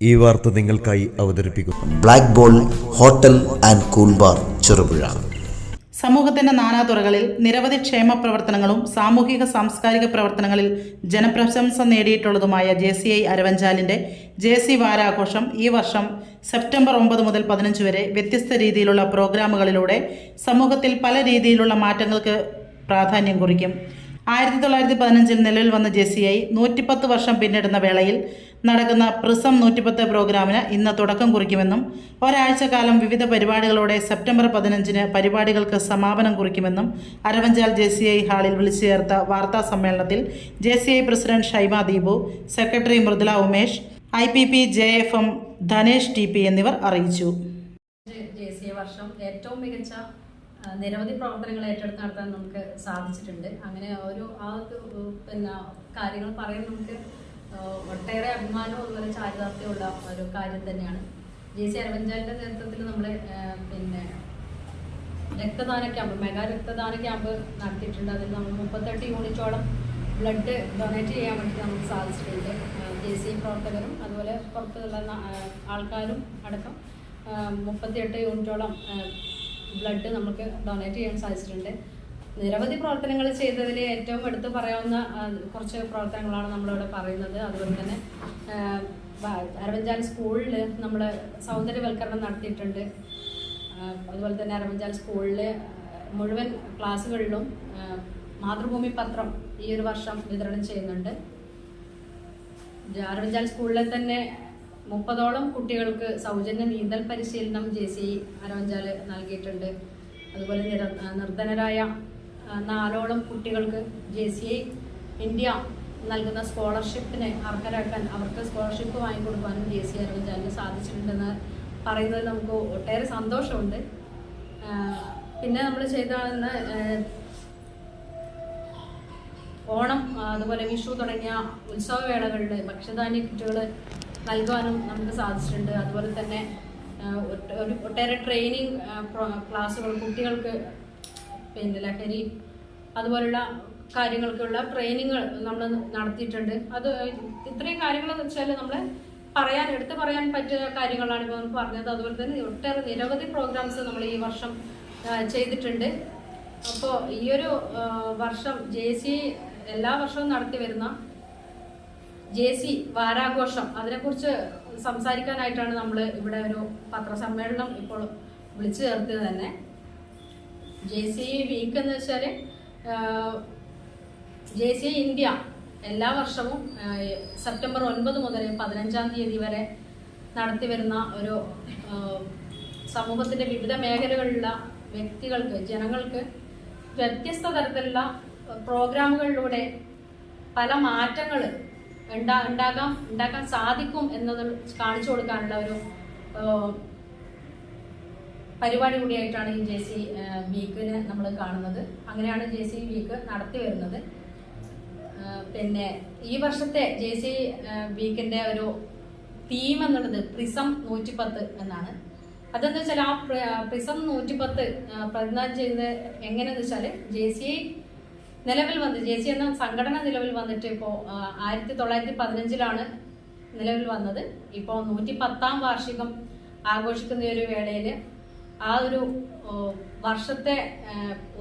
ഈ വാർത്ത നിങ്ങൾക്കായി അവതരിപ്പിക്കുന്നു Black Ball Hotel and Cool Bar Cherupuzha സമൂഹത്തിന്റെ നാനാതുറകളിൽ നിരവധി ക്ഷേമ പ്രവർത്തനങ്ങളും സാമൂഹിക സാംസ്കാരിക പ്രവർത്തനങ്ങളിൽ ജനപ്രശംസ നേടിയിട്ടുള്ളതുമായ ജെ സി ഐ അരവഞ്ചാലിന്റെ ജെ സി വാരാഘോഷം ഈ വർഷം സെപ്റ്റംബർ ഒമ്പത് മുതൽ പതിനഞ്ച് വരെ വ്യത്യസ്ത രീതിയിലുള്ള പ്രോഗ്രാമുകളിലൂടെ സമൂഹത്തിൽ പല രീതിയിലുള്ള മാറ്റങ്ങൾക്ക് പ്രാധാന്യം കുറിക്കും. ആയിരത്തി തൊള്ളായിരത്തി പതിനഞ്ചിൽ നിലവിൽ വന്ന ജെ സി ഐ നൂറ്റിപ്പത്ത് വർഷം പിന്നിടുന്ന വേളയിൽ നടക്കുന്ന പ്രിസം നൂറ്റിപ്പത്ത് പ്രോഗ്രാമിന് ഇന്ന് തുടക്കം കുറിക്കുമെന്നും ഒരാഴ്ച കാലം വിവിധ പരിപാടികളോടെ സെപ്റ്റംബർ പതിനഞ്ചിന് പരിപാടികൾക്ക് സമാപനം കുറിക്കുമെന്നും അരവഞ്ചാൽ ജെ സി ഐ ഹാളിൽ വിളിച്ചു ചേർത്ത വാർത്താ സമ്മേളനത്തിൽ J C I president Shaima Deepu secretary Mridula Umesh I P P J F M Dhanesh T P എന്നിവർ അറിയിച്ചു. വർഷം ഏറ്റവും മികച്ച നിരവധി പ്രവർത്തനങ്ങൾ ഏറ്റെടുത്ത് നടത്താൻ നമുക്ക് സാധിച്ചിട്ടുണ്ട്. അങ്ങനെ ഒരു ആ പിന്നെ കാര്യങ്ങൾ പറയാൻ നമുക്ക് ഒട്ടേറെ അഭിമാനവും അതുപോലെ ചാരിതാർത്ഥ്യമുള്ള ഒരു കാര്യം തന്നെയാണ്. ജെ സി അരവഞ്ചാലിന്റെ നേതൃത്വത്തിൽ നമ്മൾ പിന്നെ രക്തദാന ക്യാമ്പ് മെഗാ രക്തദാന ക്യാമ്പ് നടത്തിയിട്ടുണ്ട്. അതിൽ നമ്മൾ മുപ്പത്തെട്ട് യൂണിറ്റോളം ബ്ലഡ് ഡൊണേറ്റ് ചെയ്യാൻ വേണ്ടി നമുക്ക് സാധിച്ചിട്ടുണ്ട്. ജെ സി പ്രവർത്തകരും അതുപോലെ പുറത്തുള്ള ആൾക്കാരും അടക്കം മുപ്പത്തിയെട്ട് യൂണിറ്റോളം ബ്ലഡ് നമുക്ക് ഡൊണേറ്റ് ചെയ്യാൻ സാധിച്ചിട്ടുണ്ട്. നിരവധി പ്രവർത്തനങ്ങൾ ചെയ്തതിൽ ഏറ്റവും എടുത്തു പറയാവുന്ന കുറച്ച് പ്രവർത്തനങ്ങളാണ് നമ്മളിവിടെ പറയുന്നത്. അതുപോലെ തന്നെ അരവഞ്ചാൽ സ്കൂളിൽ നമ്മൾ സൗന്ദര്യവൽക്കരണം നടത്തിയിട്ടുണ്ട്. അതുപോലെ തന്നെ അരവഞ്ചാൽ സ്കൂളിൽ മുഴുവൻ ക്ലാസ്സുകളിലും മാതൃഭൂമി പത്രം ഈ ഒരു വർഷം വിതരണം ചെയ്യുന്നുണ്ട്. അരവഞ്ചാൽ സ്കൂളിലെ തന്നെ മുപ്പതോളം കുട്ടികൾക്ക് സൗജന്യ നീന്തൽ പരിശീലനം ജെ സി അരവഞ്ചാൽ നൽകിയിട്ടുണ്ട്. അതുപോലെ നിര നിർധനരായ നാലോളം കുട്ടികൾക്ക് ജെ സി ഐ ഇന്ത്യ നൽകുന്ന സ്കോളർഷിപ്പിന് അർഹരാക്കാൻ അവർക്ക് സ്കോളർഷിപ്പ് വാങ്ങിക്കൊടുക്കാനും ജെ സി അരവഞ്ചാലിന് സാധിച്ചിട്ടുണ്ടെന്ന് പറയുന്നത് നമുക്ക് ഒട്ടേറെ സന്തോഷമുണ്ട്. പിന്നെ നമ്മൾ ചെയ്താണെന്ന് ഓണം അതുപോലെ വിഷു തുടങ്ങിയ ഉത്സവവേളകളിൽ ഭക്ഷ്യധാന്യ കിറ്റുകൾ നൽകുവാനും നമുക്ക് സാധിച്ചിട്ടുണ്ട്. അതുപോലെ തന്നെ ഒട്ടേറെ ട്രെയിനിങ് ക്ലാസ്സുകൾ കുട്ടികൾക്ക് പിന്നെ ലഹരി അതുപോലുള്ള കാര്യങ്ങൾക്കുള്ള ട്രെയിനിങ്ങൾ നമ്മൾ നടത്തിയിട്ടുണ്ട്. അത് ഇത്രയും കാര്യങ്ങൾ എന്ന് വെച്ചാൽ നമ്മൾ പറയാൻ എടുത്തു പറയാൻ പറ്റിയ കാര്യങ്ങളാണ് ഇപ്പോൾ പറഞ്ഞത്. അതുപോലെ തന്നെ ഒട്ടേറെ നിരവധി പ്രോഗ്രാംസ് നമ്മൾ ഈ വർഷം ചെയ്തിട്ടുണ്ട്. അപ്പോൾ ഈ ഒരു വർഷം ജെ സി എല്ലാ വർഷവും നടത്തി വരുന്ന ജെ സി വാരാഘോഷം. അതിനെക്കുറിച്ച് സംസാരിക്കാനായിട്ടാണ് നമ്മൾ ഇവിടെ ഒരു പത്രസമ്മേളനം ഇപ്പോൾ വിളിച്ചു ചേർത്തത് തന്നെ. ജെ സി വീക്ക് എന്ന് വെച്ചാൽ ജെ സി ഇന്ത്യ എല്ലാ വർഷവും സെപ്റ്റംബർ ഒൻപത് മുതൽ പതിനഞ്ചാം തീയതി വരെ നടത്തി വരുന്ന ഒരു സമൂഹത്തിന്റെ വിവിധ മേഖലകളിലുള്ള വ്യക്തികൾക്ക് ജനങ്ങൾക്ക് വ്യത്യസ്ത തരത്തിലുള്ള പ്രോഗ്രാമുകളിലൂടെ പല മാറ്റങ്ങൾ ഉണ്ടാ ഉണ്ടാകാം ഉണ്ടാക്കാൻ സാധിക്കും എന്നത് കാണിച്ചു കൊടുക്കാനുള്ള ഒരു പരിപാടി കൂടിയായിട്ടാണ് ഈ ജെ സി വീക്കിന് നമ്മൾ കാണുന്നത്. അങ്ങനെയാണ് ജെ സി വീക്ക് നടത്തി വരുന്നത്. പിന്നെ ഈ വർഷത്തെ ജെ സി വീക്കിന്റെ ഒരു തീം എന്നുള്ളത് പ്രിസം നൂറ്റിപ്പത്ത് എന്നാണ്. അതെന്ന് വെച്ചാൽ ആ പ്രിസം നൂറ്റിപ്പത്ത് പ്രതിനിധാനം ചെയ്യുന്നത് എങ്ങനെയെന്ന് വെച്ചാൽ ജെ സി നിലവിൽ വന്ന് സി എന്ന സംഘടന നിലവിൽ വന്നിട്ട് ഇപ്പോൾ ആയിരത്തി തൊള്ളായിരത്തി പതിനഞ്ചിലാണ് നിലവിൽ വന്നത്. ഇപ്പോൾ നൂറ്റി പത്താം വാർഷികം ആഘോഷിക്കുന്ന ഒരു വേളയിൽ ആ ഒരു വർഷത്തെ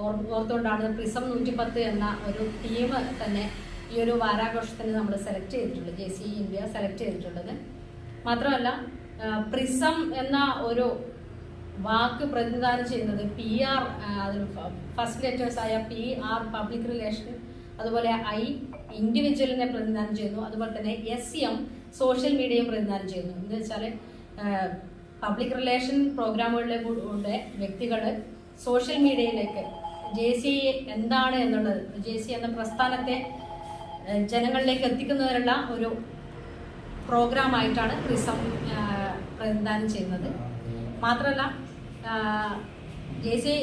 ഓർത്തുകൊണ്ടാണ് പ്രിസം നൂറ്റിപ്പത്ത് എന്ന ഒരു ടീം തന്നെ ഈ ഒരു വാരാഘോഷത്തിന് നമ്മൾ സെലക്ട് ചെയ്തിട്ടുള്ളത്. ജെ സി ഇന്ത്യ സെലക്ട് ചെയ്തിട്ടുള്ളത്. മാത്രമല്ല പ്രിസം എന്ന ഒരു വാക്ക് പ്രതിനിധാനം ചെയ്യുന്നത് പി ആർ ഫസ്റ്റ് ലെറ്റേഴ്സ് ആയ പി ആർ പബ്ലിക് റിലേഷൻ അതുപോലെ ഐ ഇൻഡിവിജ്വലിനെ പ്രതിനിധാനം ചെയ്യുന്നു അതുപോലെ തന്നെ എസ് എം സോഷ്യൽ മീഡിയയും പ്രതിനിധാനം ചെയ്യുന്നു. എന്ന് വെച്ചാൽ പബ്ലിക് റിലേഷൻ പ്രോഗ്രാമുകളിലെ പ്രോഗ്രാമുകളിലൂടെ വ്യക്തികൾ സോഷ്യൽ മീഡിയയിലേക്ക് ജെ സി എന്താണ് എന്നുള്ളത് ജെ സി എന്ന പ്രസ്ഥാനത്തെ ജനങ്ങളിലേക്ക് എത്തിക്കുന്നതിനുള്ള ഒരു പ്രോഗ്രാമായിട്ടാണ് പ്രിസം പ്രതിനിധാനം ചെയ്യുന്നത്. മാത്രമല്ല ജെ സി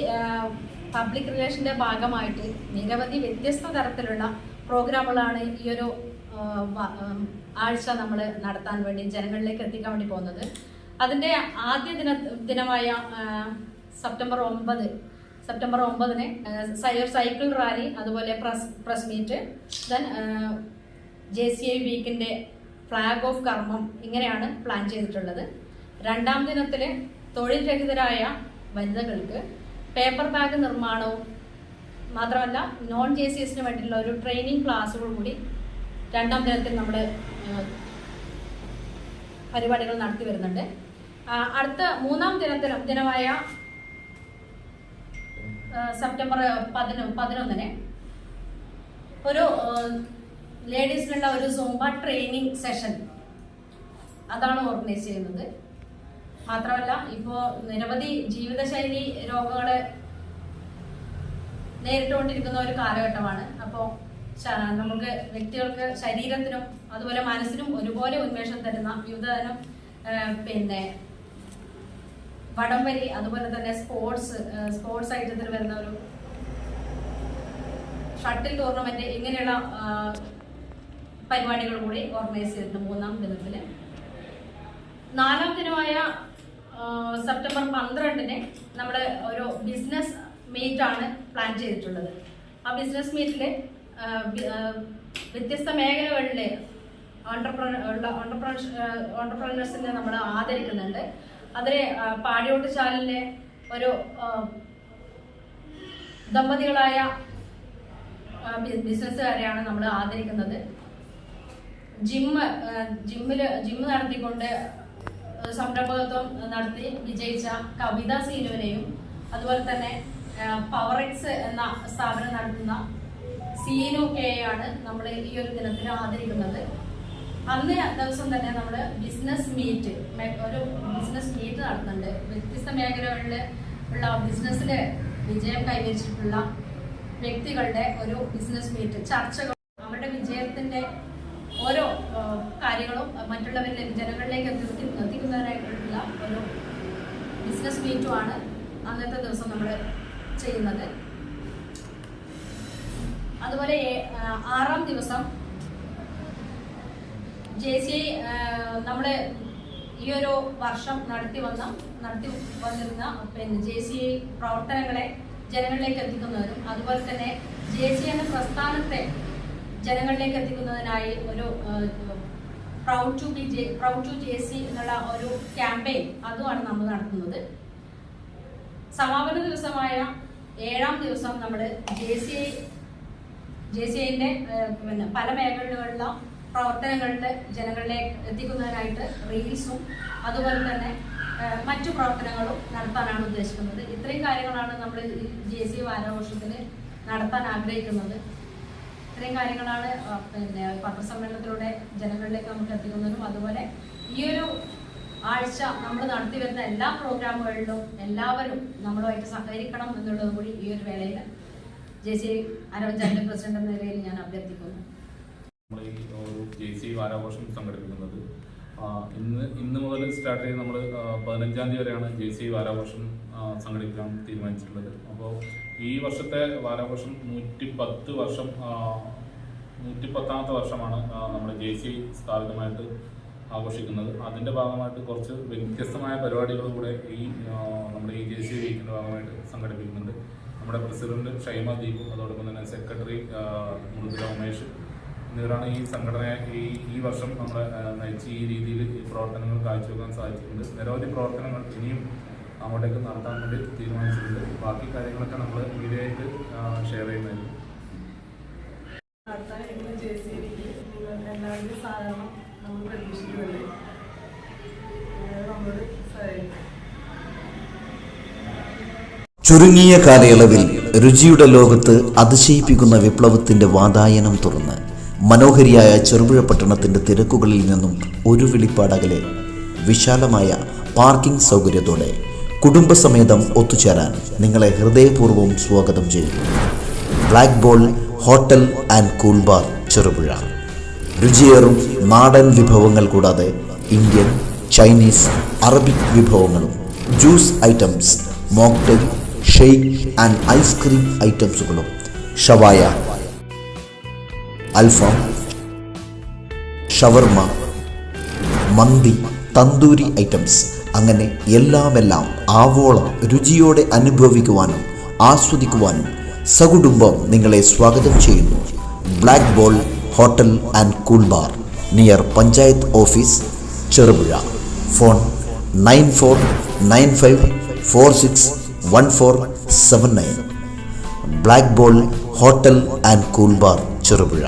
പബ്ലിക് റിലേഷന്റെ ഭാഗമായിട്ട് നിരവധി വ്യത്യസ്ത തരത്തിലുള്ള പ്രോഗ്രാമുകളാണ് ഈ ഒരു ആഴ്ച നമ്മൾ നടത്താൻ വേണ്ടി ജനങ്ങളിലേക്ക് എത്തിക്കാൻ വേണ്ടി പോകുന്നത്. അതിന്റെ ആദ്യ ദിന ദിനമായ സെപ്റ്റംബർ ഒമ്പത് സെപ്റ്റംബർ ഒമ്പതിന് സൈക്കിൾ റാലി അതുപോലെ press press meet then J C I വീക്കിന്റെ flag off കർമ്മം ഇങ്ങനെയാണ് പ്ലാൻ ചെയ്തിട്ടുള്ളത്. രണ്ടാം ദിനത്തിൽ തൊഴിൽ രഹിതരായ വനിതകൾക്ക് പേപ്പർ ബാഗ് നിർമ്മാണവും മാത്രമല്ല നോൺ ജെ സി എസിന് വേണ്ടിയിട്ടുള്ള ഒരു ട്രെയിനിങ് ക്ലാസ്സുകൾ കൂടി രണ്ടാം ദിനത്തിൽ നമ്മൾ പരിപാടികൾ നടത്തി വരുന്നുണ്ട്. അടുത്ത മൂന്നാം ദിനത്തിൽ ദിനമായ സെപ്റ്റംബർ പതിനൊ പതിനൊന്നിന് ഒരു ലേഡീസിനുള്ള ഒരു സോംബ ട്രെയിനിങ് സെഷൻ അതാണ് ഓർഗനൈസ് ചെയ്യുന്നത്. മാത്രമല്ല ഇപ്പോ നിരവധി ജീവിതശൈലി രോഗങ്ങളെ നേരിട്ടുകൊണ്ടിരിക്കുന്ന ഒരു കാലഘട്ടമാണ്. അപ്പോൾ നമുക്ക് വ്യക്തികൾക്ക് ശരീരത്തിനും അതുപോലെ മനസ്സിനും ഒരുപോലെ ഉന്മേഷം തരുന്ന വിവിധതരം പിന്നെ വടംവലി അതുപോലെ തന്നെ സ്പോർട്സ് സ്പോർട്സ് ഐറ്റത്തിൽ വരുന്ന ഒരു ഷട്ടിൽ ടൂർണമെന്റ് ഇങ്ങനെയുള്ള പരിപാടികൾ കൂടി ഓർഗനൈസ് ചെയ്തിട്ടുണ്ട് മൂന്നാം ദിനത്തിൽ നാലാം ദിനമായ സെപ്റ്റംബർ പന്ത്രണ്ടിന് നമ്മൾ ഒരു ബിസിനസ് മീറ്റ് ആണ് പ്ലാൻ ചെയ്തിട്ടുള്ളത്. ആ ബിസിനസ് മീറ്റിൽ വ്യത്യസ്ത മേഖലകളിലെ ഓണ്ടർപ്രണേഴ്സിനെ നമ്മൾ ആദരിക്കുന്നുണ്ട്. അതിൽ പാടിയോട്ട് ചാലിലെ ഒരു ദമ്പതികളായ ബിസിനസ്സുകാരെയാണ് നമ്മൾ ആദരിക്കുന്നത്. ജിമ്മ് ജിമ്മിൽ ജിമ്മ് നടത്തിക്കൊണ്ട് സംരംഭകത്വം നടത്തി വിജയിച്ച കവിത സീനുവിനെയും അതുപോലെ തന്നെ പവറെക്സ് എന്ന സ്ഥാപനം നടത്തുന്ന സീനു കെയാണ് നമ്മൾ ഈ ഒരു ദിനത്തിൽ ആദരിക്കുന്നത്. അന്ന് ദിവസം തന്നെ നമ്മൾ ബിസിനസ് മീറ്റ് ഒരു ബിസിനസ് മീറ്റ് നടത്തുന്നുണ്ട്. വ്യത്യസ്ത മേഖലകളിൽ ഉള്ള ബിസിനസ്സിൽ വിജയം കൈവരിച്ചിട്ടുള്ള വ്യക്തികളുടെ ഒരു ബിസിനസ് മീറ്റ് ചർച്ചകൾ അവരുടെ വിജയത്തിന്റെ ഓരോ കാര്യങ്ങളും മറ്റുള്ളവരിലെ ജനങ്ങളിലേക്ക് എത്തി എത്തിക്കുന്നതിനായിട്ടുള്ള ഒരു ബിസിനസ് മീറ്റുമാണ് അന്നത്തെ ദിവസം നമ്മൾ ചെയ്യുന്നത്. അതുപോലെ ആറാം ദിവസം ജെ സി നമ്മുടെ ഈ ഒരു വർഷം നടത്തി വന്ന നടത്തി വന്നിരുന്ന പിന്നെ ജെ സി പ്രവർത്തനങ്ങളെ ജനങ്ങളിലേക്ക് എത്തിക്കുന്നവരും അതുപോലെ തന്നെ ജെ സി എന്ന പ്രസ്ഥാനത്തെ ജനങ്ങളിലേക്ക് എത്തിക്കുന്നതിനായി ഒരു proud to be J proud to J C എന്നുള്ള ഒരു ക്യാമ്പയിൻ അതുമാണ് നമ്മൾ നടത്തുന്നത്. സമാപന ദിവസമായ ഏഴാം ദിവസം നമ്മൾ J C I J C ഐന്റെ പിന്നെ പല മേഖലകളിലുള്ള പ്രവർത്തനങ്ങളിൽ ജനങ്ങളിലെ എത്തിക്കുന്നതിനായിട്ട് റീൽസും അതുപോലെ തന്നെ മറ്റു പ്രവർത്തനങ്ങളും നടത്താനാണ് ഉദ്ദേശിക്കുന്നത്. ഇത്രയും കാര്യങ്ങളാണ് നമ്മൾ ജെ സി വാരാഘോഷത്തിൽ നടത്താൻ ആഗ്രഹിക്കുന്നത്. ഇത്രയും കാര്യങ്ങളാണ് പിന്നെ പത്രസമ്മേളനത്തിലൂടെ ജനങ്ങളിലേക്ക് നമുക്ക് എത്തിക്കുന്നതും അതുപോലെ ഈ ഒരു ആഴ്ച നമ്മൾ നടത്തി വരുന്ന എല്ലാ പ്രോഗ്രാമുകളിലും എല്ലാവരും നമ്മളുമായിട്ട് സഹകരിക്കണം എന്നുള്ളത് കൂടി ഈ ഒരു വേളയിൽ ജെ സി അരവിന്ദ് പ്രസിഡന്റ് എന്ന നിലയിൽ ഞാൻ അഭ്യർത്ഥിക്കുന്നു. ജെ സി വാരാഘോഷം സംഘടിപ്പിക്കുന്നത് ഇന്ന് ഇന്ന് മുതൽ സ്റ്റാർട്ട് ചെയ്ത് നമ്മൾ പതിനഞ്ചാം തീയതി വരെയാണ് ജെ സി വാരാഘോഷം സംഘടിപ്പിക്കാൻ തീരുമാനിച്ചിട്ടുള്ളത്. അപ്പോൾ ഈ വർഷത്തെ വാരാഘോഷം നൂറ്റി പത്ത് വർഷം നൂറ്റി പത്താമത്തെ വർഷമാണ് നമ്മൾ ജെ സി സ്ഥാപിതമായിട്ട് ആഘോഷിക്കുന്നത്. അതിന്റെ ഭാഗമായിട്ട് കുറച്ച് വ്യത്യസ്തമായ പരിപാടികളും കൂടെ ഈ നമ്മുടെ ഈ ജെ സി വീക്കിന്റെ ഭാഗമായിട്ട് സംഘടിപ്പിക്കുന്നുണ്ട്. നമ്മുടെ പ്രസിഡന്റ് ഷൈമ ദീപു അതോടൊപ്പം തന്നെ സെക്രട്ടറി മൃദുല ഉമേഷ് എന്നിവരാണ് ഈ സംഘടന ഈ ഈ വർഷം നമ്മൾ നയിച്ച് ഈ രീതിയിൽ ഈ പ്രവർത്തനങ്ങൾ കാഴ്ചവെക്കാൻ സാധിച്ചിട്ടുണ്ട്. നിരവധി പ്രവർത്തനങ്ങൾ ഇനിയും അങ്ങോട്ടേക്ക് നടത്താൻ വേണ്ടി തീരുമാനിച്ചിട്ടുണ്ട്. ബാക്കി കാര്യങ്ങളൊക്കെ നമ്മൾ മീഡിയയായിട്ട് ഷെയർ ചെയ്യുന്നതായിരിക്കും നമ്മളോട് ചുരുങ്ങിയ കാലയളവിൽ രുചിയുടെ ലോകത്ത് അതിശയിപ്പിക്കുന്ന വിപ്ലവത്തിന്റെ വാതായനം തുറന്ന് മനോഹരിയായ ചെറുപുഴ പട്ടണത്തിന്റെ തിരക്കുകളിൽ നിന്നും ഒരു വിളിപ്പാടകലെ വിശാലമായ പാർക്കിംഗ് സൗകര്യത്തോടെ കുടുംബസമേതം ഒത്തുചേരാൻ നിങ്ങളെ ഹൃദയപൂർവം സ്വാഗതം ചെയ്യുന്നു. Black Ball Hotel and Cool Bar Cherupuzha. രുചിയേറും നാടൻ വിഭവങ്ങൾ കൂടാതെ ഇന്ത്യൻ ചൈനീസ് അറബിക് വിഭവങ്ങളും juice items mocktail shake and ice cream ഐറ്റംസുകളും shawaya alfaham shawarma mandi tandoori items. അങ്ങനെ എല്ലാമെല്ലാം ആവോളം രുചിയോടെ അനുഭവിക്കുവാനും ആസ്വദിക്കുവാനും സകുടുംബം നിങ്ങളെ സ്വാഗതം ചെയ്യുന്നു. Black Ball Hotel and Cool Bar near panchayat office Cherupuzha. Phone nine four nine five four six one four seven nine. Black Ball Hotel and Cool Bar. Cherupuzha